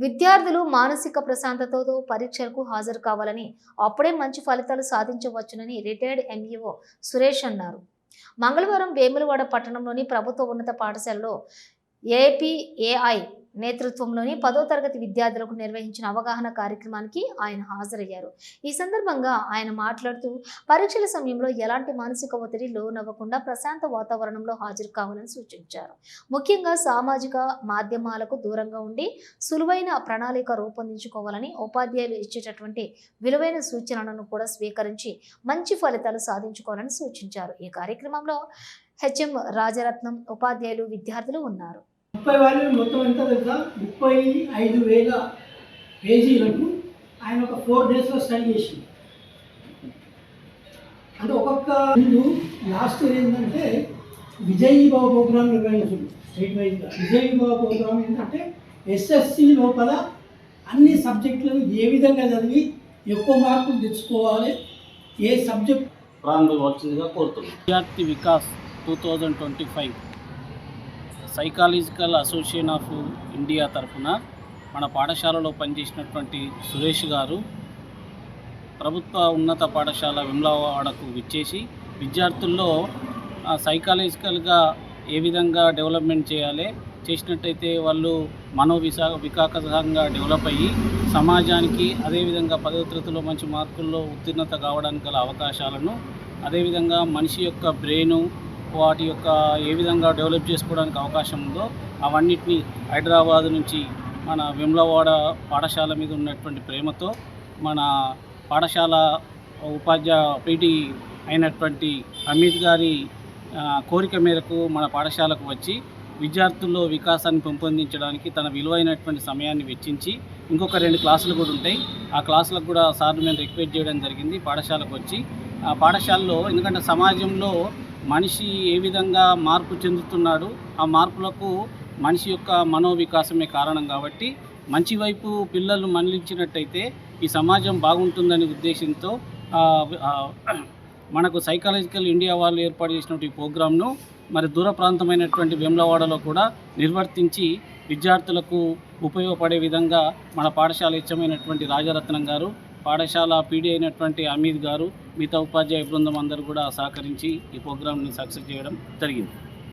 విద్యార్థులు మానసిక ప్రశాంతతతో పరీక్షలకు హాజరు కావాలని అప్పుడే మంచి ఫలితాలు సాధించవచ్చునని రిటైర్డ్ ఎంఈఓ సురేష్ అన్నారు. మంగళవారం వేములవాడ పట్టణంలోని ప్రభుత్వ ఉన్నత పాఠశాలలో ఏపీఏఐ నేతృత్వంలోని పదో తరగతి విద్యార్థులకు నిర్వహించిన అవగాహన కార్యక్రమానికి ఆయన హాజరయ్యారు. ఈ సందర్భంగా ఆయన మాట్లాడుతూ పరీక్షల సమయంలో ఎలాంటి మానసిక ఒత్తిడి లోనవ్వకుండా ప్రశాంత వాతావరణంలో హాజరు కావాలని సూచించారు. ముఖ్యంగా సామాజిక మాధ్యమాలకు దూరంగా ఉండి సులువైన ప్రణాళిక రూపొందించుకోవాలని ఉపాధ్యాయులు ఇచ్చేటటువంటి విలువైన సూచనలను కూడా స్వీకరించి మంచి ఫలితాలు సాధించుకోవాలని సూచించారు. ఈ కార్యక్రమంలో హెచ్ఎం రాజరత్నం ఉపాధ్యాయులు విద్యార్థులు ఉన్నారు. ముప్పై వాల్యూమ్ మొత్తం ఎంత తెలుసా? ముప్పై ఐదు వేల పేజీలకు ఆయన ఒక ఫోర్ డేస్లో స్టడీ చేసింది అంటే ఒక్కొక్క ముందు లాస్ట్ ఇయర్ ఏంటంటే విజయీ బాబు ప్రోగ్రామ్ నిర్వహించింది స్టేట్ వైజ్గా. విజయీ బాబు ప్రోగ్రామ్ ఏంటంటే ఎస్ఎస్సి లోపల అన్ని సబ్జెక్టులను ఏ విధంగా చదివి ఎక్కువ మార్కులు తెచ్చుకోవాలి ఏ సబ్జెక్ట్ ప్రారంభించవలసిందిగా కోరుతున్నాం. Vidyarthi Vikas two thousand twenty five. Psychological association of India తరఫున మన పాఠశాలలో పనిచేసినటువంటి సురేష్ గారు ప్రభుత్వ ఉన్నత పాఠశాల విమ్లవాడకు విచ్చేసి విద్యార్థుల్లో సైకాలజికల్గా ఏ విధంగా డెవలప్మెంట్ చేయాలి చేసినట్టయితే వాళ్ళు మనో విసా డెవలప్ అయ్యి సమాజానికి అదేవిధంగా పదవ తరగతిలో మంచి మార్కుల్లో ఉత్తీర్ణత కావడానికి గల అవకాశాలను అదేవిధంగా మనిషి యొక్క బ్రెయిను వాటి యొక్క ఏ విధంగా డెవలప్ చేసుకోవడానికి అవకాశం ఉందో అవన్నిటిని హైదరాబాద్ నుంచి మన విమ్లవాడ పాఠశాల మీద ఉన్నటువంటి ప్రేమతో మన పాఠశాల ఉపాధ్యాయ పీటీ అయినటువంటి అమిత్ గారి కోరిక మేరకు మన పాఠశాలకు వచ్చి విద్యార్థుల్లో వికాసాన్ని పెంపొందించడానికి తన విలువైనటువంటి సమయాన్ని వెచ్చించి ఇంకొక రెండు క్లాసులు కూడా ఉంటాయి. ఆ క్లాసులకు కూడా సార్లు మేము రిక్వెస్ట్ చేయడం జరిగింది. పాఠశాలకు వచ్చి ఆ పాఠశాలలో ఎందుకంటే సమాజంలో మనిషి ఏ విధంగా మార్పు చెందుతున్నాడు ఆ మార్పులకు మనిషి యొక్క మనోవికాసమే కారణం కాబట్టి మంచి వైపు పిల్లలు మళ్ళించినట్టయితే ఈ సమాజం బాగుంటుందనే ఉద్దేశంతో మనకు సైకాలజికల్ ఇండియా వాళ్ళు ఏర్పాటు చేసినటువంటి ప్రోగ్రామ్ను మరి దూర ప్రాంతమైనటువంటి వేములవాడలో కూడా నిర్వర్తించి విద్యార్థులకు ఉపయోగపడే విధంగా మన పాఠశాల ఇచ్చమైనటువంటి రాజరత్నం గారు పాఠశాల పీడీ అయినటువంటి అమీద్ గారు మిగతా ఉపాధ్యాయ బృందం అందరూ కూడా సహకరించి ఈ ప్రోగ్రామ్ని సక్సెస్ చేయడం జరిగింది.